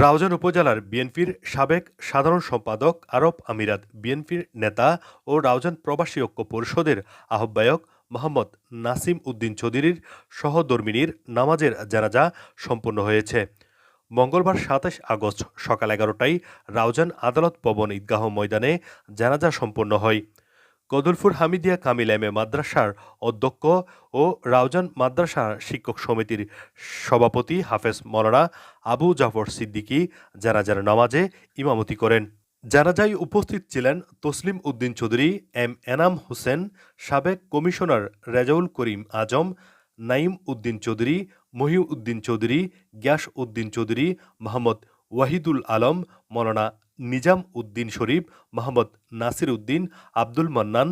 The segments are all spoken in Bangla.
রাউজান উপজেলার বিএনপির সাবেক সাধারণ সম্পাদক আরব আমিরাত বিএনপির নেতা ও রাউজান প্রবাসী ঐক্য পরিষদের আহ্বায়ক মোহাম্মদ নাসিম উদ্দিন চৌধুরীর সহধর্মিনীর নামাজের জানাজা সম্পন্ন হয়েছে। মঙ্গলবার সাতাশ আগস্ট সকাল এগারোটায় রাউজান আদালত ভবন ঈদগাহ ময়দানে জানাজা সম্পন্ন হয়। কদলপুর হামিদিয়া কামিল এম এ মাদ্রাসার অধ্যক্ষ ও রাউজান মাদ্রাসা শিক্ষক সমিতির সভাপতি হাফেজ মৌলানা আবু জাফর সিদ্দিকী জানাজার নামাজে ইমামতি করেন। জানাজায় উপস্থিত ছিলেন তসলিম উদ্দিন চৌধুরী, এম এনাম হোসেন, সাবেক কমিশনার রেজাউল করিম আজম নাইম উদ্দিন চৌধুরী, মহিউদ্দিন চৌধুরী, গ্যাস উদ্দিন চৌধুরী, মোহাম্মদ ওয়াহিদুল আলম, মৌলানা নিজাম উদ্দিন শরীফ, মোহাম্মদ নাসির উদ্দিন, আব্দুল মান্নান,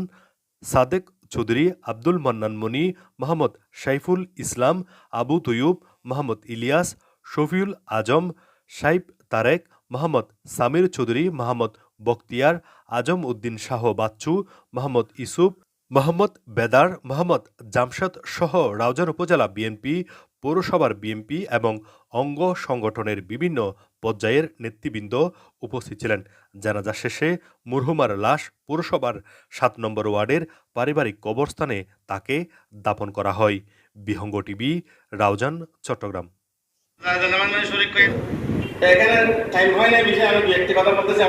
সাদেক চৌধুরী, আব্দুল মান্নান মনি মোহাম্মদ সাইফুল ইসলাম, আবু তৈয়ুব, মোহাম্মদ ইলিয়াস, শফিউল আজম সাইব তারেক, মোহাম্মদ সামির চৌধুরী, মোহাম্মদ বখতিয়ার, আজম উদ্দিন শাহ বাচ্চু, মোহাম্মদ ইসুফ মোহাম্মদ বেদার, মোহাম্মদ জামশাদ সহ রাউজান উপজেলা বিএনপি পৌরসভার বিএনপি এবং অঙ্গ সংগঠনের বিভিন্ন পর্যায়ের নেতৃবৃন্দ উপস্থিত ছিলেন। জানাজা শেষে মুরহুমার লাশ পৌরসভার সাত নম্বর ওয়ার্ডের পারিবারিক কবরস্থানে তাকে দাপন করা হয়। বিহঙ্গ টিভি, রাউজান, চট্টগ্রাম। এখানে টাইম হয় না বিষয়ে আমি কথা বলতেছি